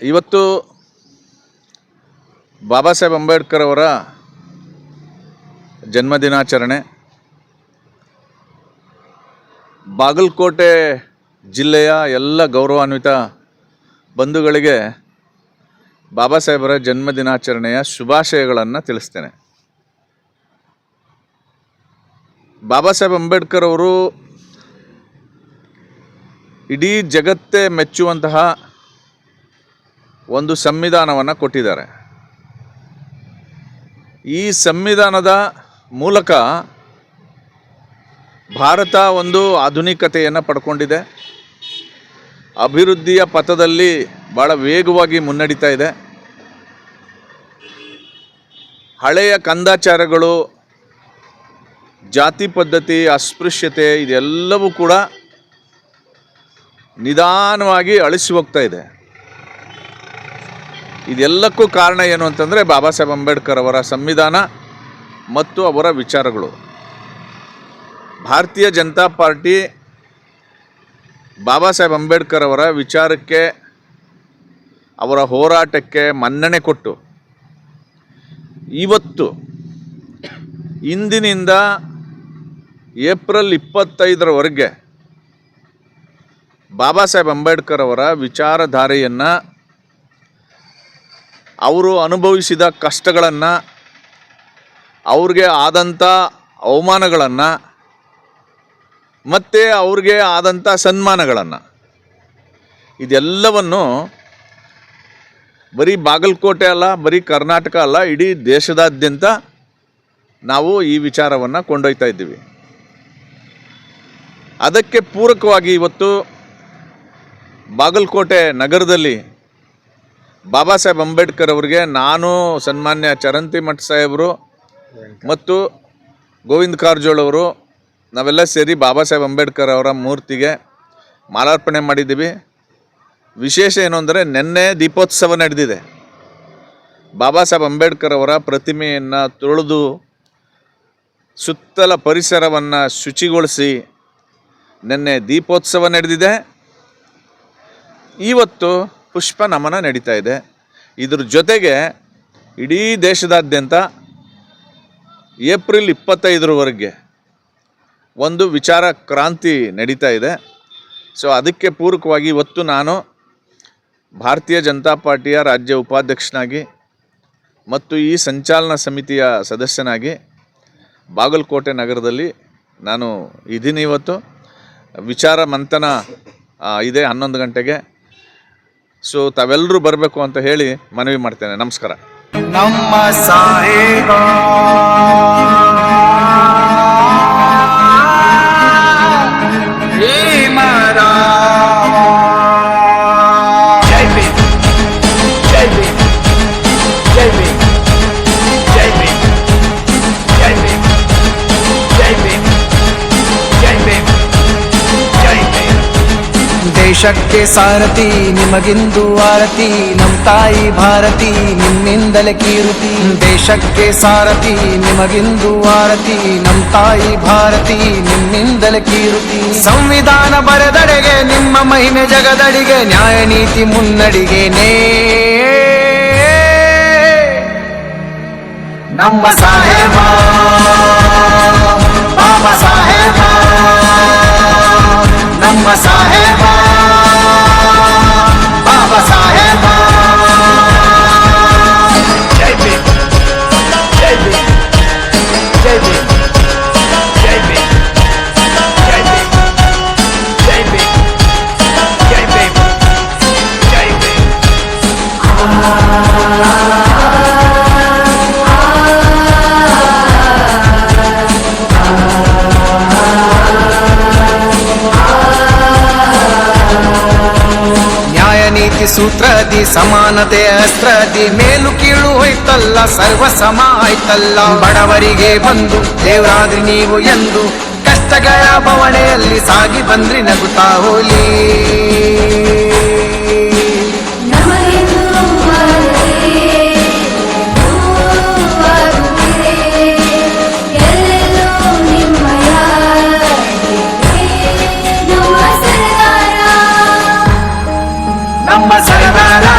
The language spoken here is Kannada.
ಇವತ್ತು ಬಾಬಾ ಸಾಹೇಬ್ ಅಂಬೇಡ್ಕರ್ ಅವರ ಜನ್ಮದಿನಾಚರಣೆ. ಬಾಗಲಕೋಟೆ ಜಿಲ್ಲೆಯ ಎಲ್ಲ ಗೌರವಾನ್ವಿತ ಬಂಧುಗಳಿಗೆ ಬಾಬಾ ಸಾಹೇಬರ ಜನ್ಮದಿನಾಚರಣೆಯ ಶುಭಾಶಯಗಳನ್ನು ತಿಳಿಸ್ತೇನೆ. ಬಾಬಾ ಸಾಹೇಬ್ ಅಂಬೇಡ್ಕರ್ ಅವರು ಇಡೀ ಜಗತ್ತೇ ಮೆಚ್ಚುವಂತಹ ಒಂದು ಸಂವಿಧಾನವನ್ನು ಕೊಟ್ಟಿದ್ದಾರೆ. ಈ ಸಂವಿಧಾನದ ಮೂಲಕ ಭಾರತ ಒಂದು ಆಧುನಿಕತೆಯನ್ನು ಪಡ್ಕೊಂಡಿದೆ. ಅಭಿವೃದ್ಧಿಯ ಪಥದಲ್ಲಿ ಭಾಳ ವೇಗವಾಗಿ ಮುನ್ನಡೀತಾ ಇದೆ. ಹಳೆಯ ಕಂದಾಚಾರಗಳು, ಜಾತಿ ಪದ್ಧತಿ, ಅಸ್ಪೃಶ್ಯತೆ ಇದೆಲ್ಲವೂ ಕೂಡ ನಿಧಾನವಾಗಿ ಅಳಿಸಿ ಹೋಗ್ತಾ ಇದೆ. ಇದೆಲ್ಲಕ್ಕೂ ಕಾರಣ ಏನು ಅಂತಂದರೆ ಬಾಬಾ ಸಾಹೇಬ್ ಅಂಬೇಡ್ಕರ್ ಅವರ ಸಂವಿಧಾನ ಮತ್ತು ಅವರ ವಿಚಾರಗಳು. ಭಾರತೀಯ ಜನತಾ ಪಾರ್ಟಿ ಬಾಬಾ ಸಾಹೇಬ್ ಅಂಬೇಡ್ಕರ್ ಅವರ ವಿಚಾರಕ್ಕೆ, ಅವರ ಹೋರಾಟಕ್ಕೆ ಮನ್ನಣೆ ಕೊಟ್ಟು, ಇವತ್ತು, ಇಂದಿನಿಂದ ಏಪ್ರಿಲ್ ಇಪ್ಪತ್ತೈದರವರೆಗೆ ಬಾಬಾ ಸಾಹೇಬ್ ಅಂಬೇಡ್ಕರ್ ಅವರ ವಿಚಾರಧಾರೆಯನ್ನು ಅವರು ಅನುಭವಿಸಿದ ಕಷ್ಟಗಳನ್ನು, ಅವ್ರಿಗೆ ಆದಂಥ ಅವಮಾನಗಳನ್ನು, ಮತ್ತು ಅವ್ರಿಗೆ ಆದಂಥ ಸನ್ಮಾನಗಳನ್ನು. ಇದೆಲ್ಲವನ್ನು ಬರೀ ಬಾಗಲಕೋಟೆ ಅಲ್ಲ, ಬರೀ ಕರ್ನಾಟಕ ಅಲ್ಲ, ಇಡೀ ದೇಶದಾದ್ಯಂತ ನಾವು ಈ ವಿಚಾರವನ್ನು ಕೊಂಡೊಯ್ತಾ ಇದ್ದೀವಿ. ಅದಕ್ಕೆ ಪೂರಕವಾಗಿ ಇವತ್ತು ಬಾಗಲಕೋಟೆ ನಗರದಲ್ಲಿ ಬಾಬಾ ಸಾಹೇಬ್ ಅಂಬೇಡ್ಕರ್ ಅವರಿಗೆ ನಾನು ಸನ್ಮಾನ್ಯ ಚರಂತಿ ಮಠ ಸಾಹೇಬರು ಮತ್ತು ಗೋವಿಂದ ಕಾರಜೋಳ ಅವರು, ನಾವೆಲ್ಲ ಸೇರಿ ಬಾಬಾ ಸಾಹೇಬ್ ಅಂಬೇಡ್ಕರ್ ಅವರ ಮೂರ್ತಿಗೆ ಮಾಲಾರ್ಪಣೆ ಮಾಡಿದ್ದೀವಿ. ವಿಶೇಷ ಏನು ಅಂದರೆ ನಿನ್ನೆ ದೀಪೋತ್ಸವ ನಡೆದಿದೆ. ಬಾಬಾ ಸಾಹೇಬ್ ಅಂಬೇಡ್ಕರ್ ಅವರ ಪ್ರತಿಮೆಯನ್ನು ತೊಳೆದು ಸುತ್ತಲ ಪರಿಸರವನ್ನು ಶುಚಿಗೊಳಿಸಿ ನಿನ್ನೆ ದೀಪೋತ್ಸವ ನಡೆದಿದೆ. ಇವತ್ತು ಪುಷ್ಪ ನಮನ ನಡೀತಾ ಇದೆ. ಇದ್ರ ಜೊತೆಗೆ ಇಡೀ ದೇಶದಾದ್ಯಂತ ಏಪ್ರಿಲ್ ಇಪ್ಪತ್ತೈದರವರೆಗೆ ಒಂದು ವಿಚಾರ ಕ್ರಾಂತಿ ನಡೀತಾ ಇದೆ. ಸೊ ಅದಕ್ಕೆ ಪೂರಕವಾಗಿ ಇವತ್ತು ನಾನು ಭಾರತೀಯ ಜನತಾ ಪಾರ್ಟಿಯ ರಾಜ್ಯ ಉಪಾಧ್ಯಕ್ಷನಾಗಿ ಮತ್ತು ಈ ಸಂಚಾಲನಾ ಸಮಿತಿಯ ಸದಸ್ಯನಾಗಿ ಬಾಗಲಕೋಟೆ ನಗರದಲ್ಲಿ ನಾನು ಇದ್ದೀನಿ ಇವತ್ತು. ವಿಚಾರ ಮಂಥನ ಇದೆ ಹನ್ನೊಂದು ಗಂಟೆಗೆ. ಸೊ ತಾವೆಲ್ಲರೂ ಬರಬೇಕು ಅಂತ ಹೇಳಿ ಮನವಿ ಮಾಡ್ತೇನೆ. ನಮಸ್ಕಾರ. ನಮ್ಮ ದೇಶಕ್ಕೆ ಸಾರಥಿ, ನಿಮಗಿಂದು ಆರತಿ ನಮ್ಮ ತಾಯಿ ಭಾರತಿ ನಿನ್ನಿಂದಲೇ ಕೀರುತಿ. ದೇಶಕ್ಕೆ ಸಾರಥಿ, ನಿಮಗಿಂದು ಆರತಿ ನಮ್ಮ ತಾಯಿ ಭಾರತಿ ನಿನ್ನಿಂದಲೇ ಕೀರುತಿ. ಸಂವಿಧಾನ ಬರೆದಡೆಗೆ, ನಿಮ್ಮ ಮಹಿಮೆ ಜಗದಡಿಗೆ, ನ್ಯಾಯ ನೀತಿ ಮುನ್ನಡಿಗೆನೇ. ನಮ್ಮ ಸಾಹೇಬ ಸೂತ್ರದಿ, ಸಮಾನತೆ ಅಸ್ತ್ರದಿ, ಮೇಲು ಕೀಳು ಹೋಯ್ತಲ್ಲ, ಸರ್ವ ಸಮ ಆಯ್ತಲ್ಲ. ಬಡವರಿಗೆ ಬಂದು, ದೇವರಾದ್ರಿ ನೀವು ಎಂದು, ಕಷ್ಟಗಳ ಬವಣೆಯಲ್ಲಿ ಸಾಗಿ ಬಂದ್ರಿ ನಗುತ್ತಾ ಹೋಲಿ. అమ్మ సరదారా